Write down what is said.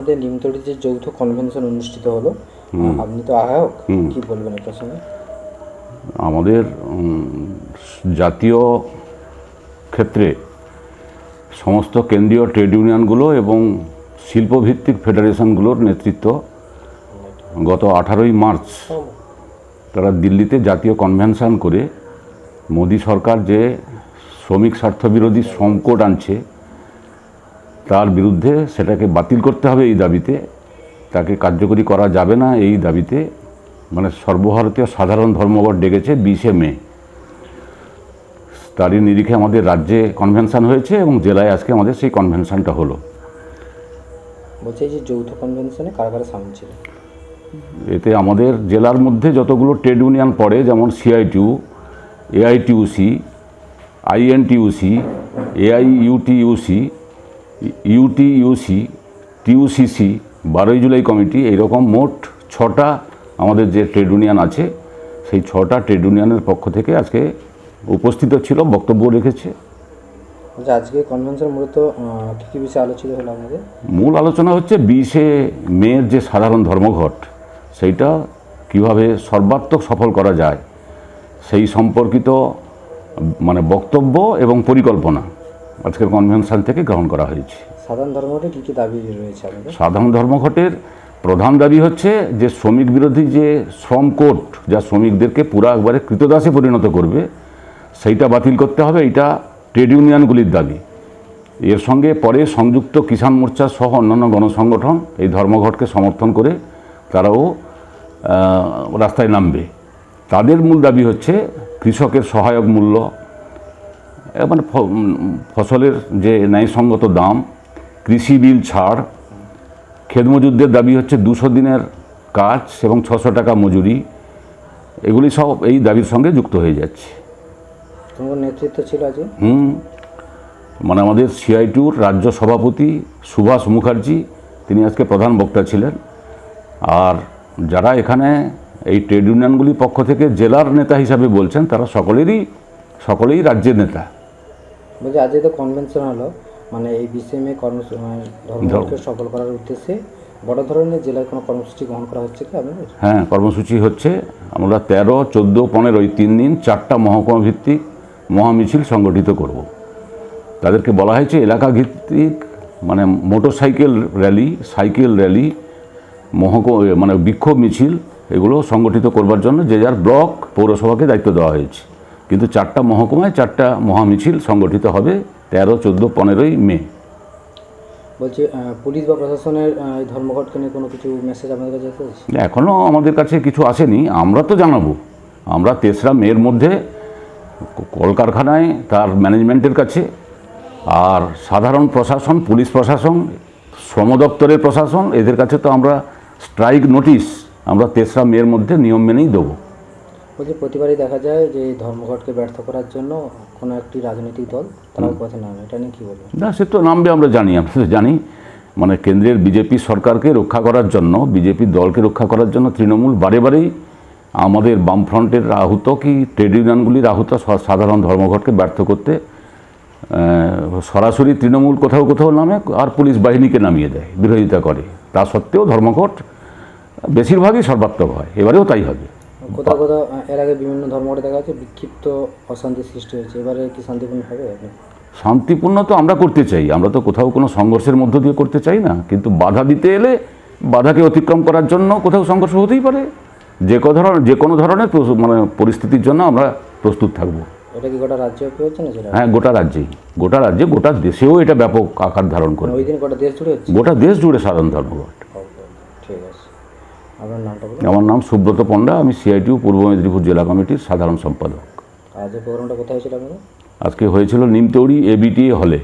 আমাদের যে যৌথ কনভেনশন অনুষ্ঠিত হলো। আপনি তো আহ্বায়ক কি বলবেন আমাদের জাতীয় ক্ষেত্রে সমস্ত কেন্দ্রীয় ট্রেড ইউনিয়নগুলো এবং শিল্পভিত্তিক ফেডারেশনগুলোর নেতৃত্ব গত আঠারোই মার্চ তারা দিল্লিতে জাতীয় কনভেনশন করে মোদী সরকার যে শ্রমিক স্বার্থবিরোধী শ্রম কোড আনছে তার বিরুদ্ধে সেটাকে বাতিল করতে হবে এই দাবিতে। তাকে কার্যকরী করা যাবে না এই দাবিতে। মানে সর্বভারতীয় সাধারণ ধর্মঘট ডেকেছে বিশে মে। তারই নিরিখে আমাদের রাজ্যে কনভেনশন হয়েছে এবং জেলায় আজকে আমাদের সেই কনভেনশনটা হলো। বলছে যে যৌথ কনভেনশনে কারা কারা সামিল ছিল। এতে আমাদের জেলার মধ্যে যতগুলো ট্রেড ইউনিয়ন পড়ে যেমন CITU AITUC INTUC AIUTUC UTUC TUCC বারোই জুলাই কমিটি এইরকম মোট ছটা আমাদের যে ট্রেড ইউনিয়ন আছে সেই ছটা ট্রেড ইউনিয়নের পক্ষ থেকে আজকে উপস্থিত ছিল বক্তব্য রেখেছে। বলছে আজকে কনভেনশন মূলত কী কী বিষয়ে আলোচিত হলো আপনাদের মূল আলোচনা হচ্ছে বিশে মেয়ের যে সাধারণ ধর্মঘট সেইটা কীভাবে সর্বাত্মক সফল করা যায় সেই সম্পর্কিত মানে বক্তব্য এবং পরিকল্পনা। আজকের কনভেনশন থেকে গ্রহণ করা হয়েছে। সাধারণ ধর্মতে কী কী দাবি রয়েছে সাধারণ ধর্মঘটের প্রধান দাবি হচ্ছে যে শ্রমিক বিরোধী যে শ্রম কোড যা শ্রমিকদেরকে পুরা একবারে কৃতদাসে পরিণত করবে সেইটা বাতিল করতে হবে এটা ট্রেড ইউনিয়নগুলির দাবি। এর সঙ্গে পরে সংযুক্ত কিষাণ মোর্চা সহ অন্যান্য গণসংগঠন এই ধর্মঘটকে সমর্থন করে তারাও রাস্তায় নামবে। তাদের মূল দাবি হচ্ছে কৃষকের সহায়ক মূল্য মানে ফসলের যে ন্যায়সঙ্গত দাম কৃষি বিল ছাড় খেদমজুরদের দাবি হচ্ছে দুশো দিনের কাজ এবং ছশো টাকা মজুরি এগুলি সব এই দাবির সঙ্গে যুক্ত হয়ে যাচ্ছে। নেতৃত্ব ছিল আজকে হুম। মানে আমাদের সিআইটুর রাজ্য সভাপতি সুভাষ মুখার্জি তিনি আজকে প্রধান বক্তা ছিলেন। আর যারা এখানে এই ট্রেড ইউনিয়নগুলির পক্ষ থেকে জেলার নেতা হিসাবে বলছেন তারা সকলেরই সকলেই রাজ্যের নেতা। বলছে আজকে তো কনভেনশন হলো মানে এই বিসিএমএ কর্ম মানে সফল করার উদ্দেশ্যে বড় ধরনের জেলায় কোনো কর্মসূচি গ্রহণ করা হচ্ছে কি আপনাদের? হ্যাঁ কর্মসূচি হচ্ছে আমরা তেরো চোদ্দ পনেরো এই তিন দিন চারটা মহকুমা ভিত্তিক মহামিছিল সংগঠিত করব। তাদেরকে বলা হয়েছে এলাকা ভিত্তিক মানে motorcycle rally cycle rally মহক মানে বিক্ষোভ মিছিল এগুলো সংগঠিত করবার জন্য যে যার ব্লক পৌরসভাকে দায়িত্ব দেওয়া হয়েছে। কিন্তু চারটা মহকুমায় চারটা মহামিছিল সংগঠিত হবে তেরো চোদ্দ পনেরোই মে। বলছি পুলিশ বা প্রশাসনের ধর্মঘটকে নিয়ে কোনো কিছু মেসেজ আপনাদের কাছে এখনও আমাদের কাছে কিছু আসেনি আমরা তো জানাব। আমরা তেসরা মের মধ্যে কলকারখানায় তার ম্যানেজমেন্টের কাছে আর সাধারণ প্রশাসন পুলিশ প্রশাসন শ্রম দপ্তরের প্রশাসন এদের কাছে তো আমরা স্ট্রাইক নোটিশ আমরা তেসরা মের মধ্যে নিয়ম মেনেই দেবো। বলছি প্রতিবারই দেখা যায় যে ধর্মঘটকে ব্যর্থ করার জন্য কোনো একটি রাজনৈতিক দল তারাও পথে নামে। এটা নিয়ে কী বলবেন? না সে তো নামবে আমরা জানি আমরা তো জানি। মানে কেন্দ্রের বিজেপি সরকারকে রক্ষা করার জন্য বিজেপি দলকে রক্ষা করার জন্য তৃণমূল বারে বারেই আমাদের বামফ্রন্টের আহুত কি ট্রেড ইউনিয়নগুলির আহুত সাধারণ ধর্মঘটকে ব্যর্থ করতে সরাসরি তৃণমূল কোথাও কোথাও নামে আর পুলিশ বাহিনীকে নামিয়ে দেয় বিরোধিতা করে। তা সত্ত্বেও ধর্মঘট বেশিরভাগই সর্বাত্মক হয় এবারেও তাই হবে। কোথাও কোথাও এর আগে বিভিন্ন ধর্মঘটে দেখা যাচ্ছে বিক্ষিপ্ত অশান্তি সৃষ্টি হয়েছে। এবারে কি শান্তিপূর্ণ হবে? শান্তিপূর্ণ তো আমরা করতে চাই। আমরা তো কোথাও কোনো সংঘর্ষের মধ্য দিয়ে করতে চাই না। কিন্তু বাধা দিতে এলে বাধাকে অতিক্রম করার জন্য কোথাও সংঘর্ষ হতেই পারে। যে কোনো ধরনের যে কোনো ধরনের মানে পরিস্থিতির জন্য আমরা প্রস্তুত থাকব। এটা কি গোটা রাজ্য হচ্ছে না হ্যাঁ গোটা রাজ্যেই। গোটা রাজ্যে গোটা দেশেও এটা ব্যাপক আকার ধারণ করে। ওই দিন গোটা দেশ জুড়ে গোটা দেশ জুড়ে সাধারণ ধর্মঘট। আমার নাম সুব্রত পণ্ডা আমি সিআইটিউ পূর্ব মেদিনীপুর জেলা কমিটির সাধারণ সম্পাদক। আজকে হয়েছিল আপনাদের? আজকে হয়েছিল নিমতৌড়ি এবিটিএ হলে।